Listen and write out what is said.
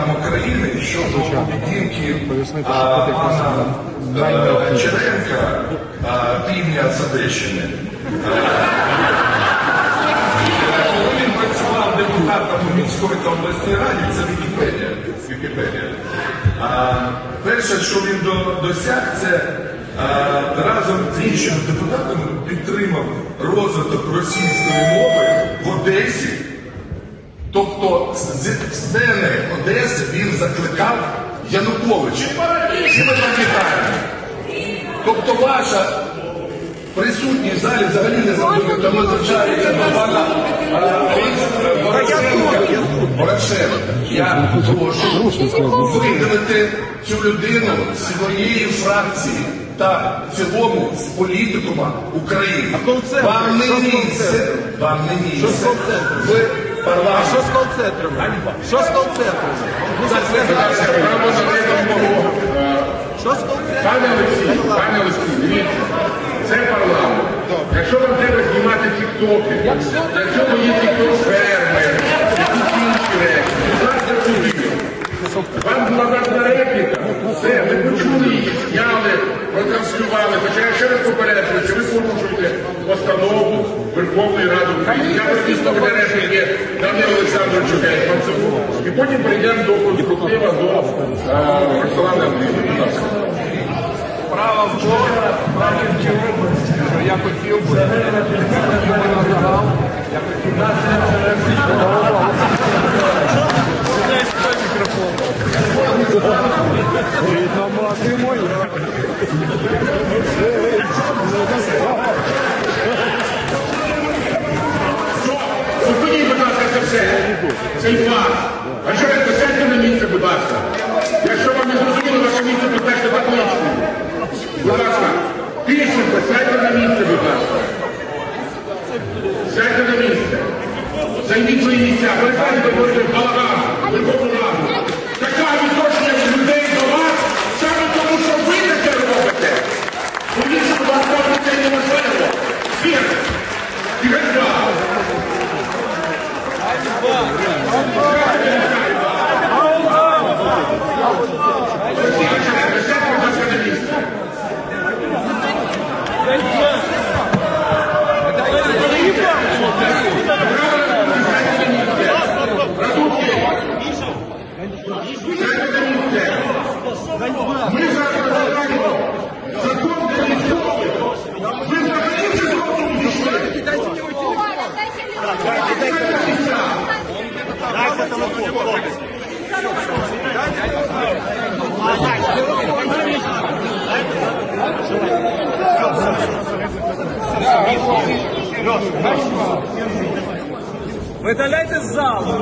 громадянам України щодо поведінки пана е, Черенка, півня з Коли він працював депутатом у міської та обласній раді, це Вікіпедія. Вікіпедія. Перше, що він досяг, це разом з іншими депутатами підтримав розвиток російської мови в Одесі. З сцени Одеси він закликав Януковича. І ми пам'ятаємо. Тобто ваша присутність в залі взагалі не забуде, тому звичайно пана Порошенка. Я прошу видалити цю людину своєї фракції та в цілому з політикума України. Вам не місце. Вам не місце. Ви А що з кол-центром? Що з кол-центром? Ну. Що з кол-центром? Пане Олексій, пане Олексій, дивіться, це парламент. Якщо вам треба знімати тіктоки, для цього є тікток ферми, якісь інші речі. Будь туди. Вам була дана репліка, все, ми почули її, зняли, протранслювали. Хоча я ще раз попереджую, що ви порушуєте постанову Верховної Ради України. Я просто веде репліки Данила Олександровичу Гетьманцеву. І потім перейдемо до конструктива до е, Роксолани Андріївни. Будь ласка. Справа в в цій області, що я хотів би, я хотів би, Зупиніть, Цей факт. Ви сядьте на місце, будь ласка. Якщо вам не зрозуміло, ваше місце поставте табличку. Будь ласка, Тищенко, сядьте на місце, будь ласка. Сядьте на місце. Займіть свої місця. Ви знаєте, ви говорите видаляйте з залу.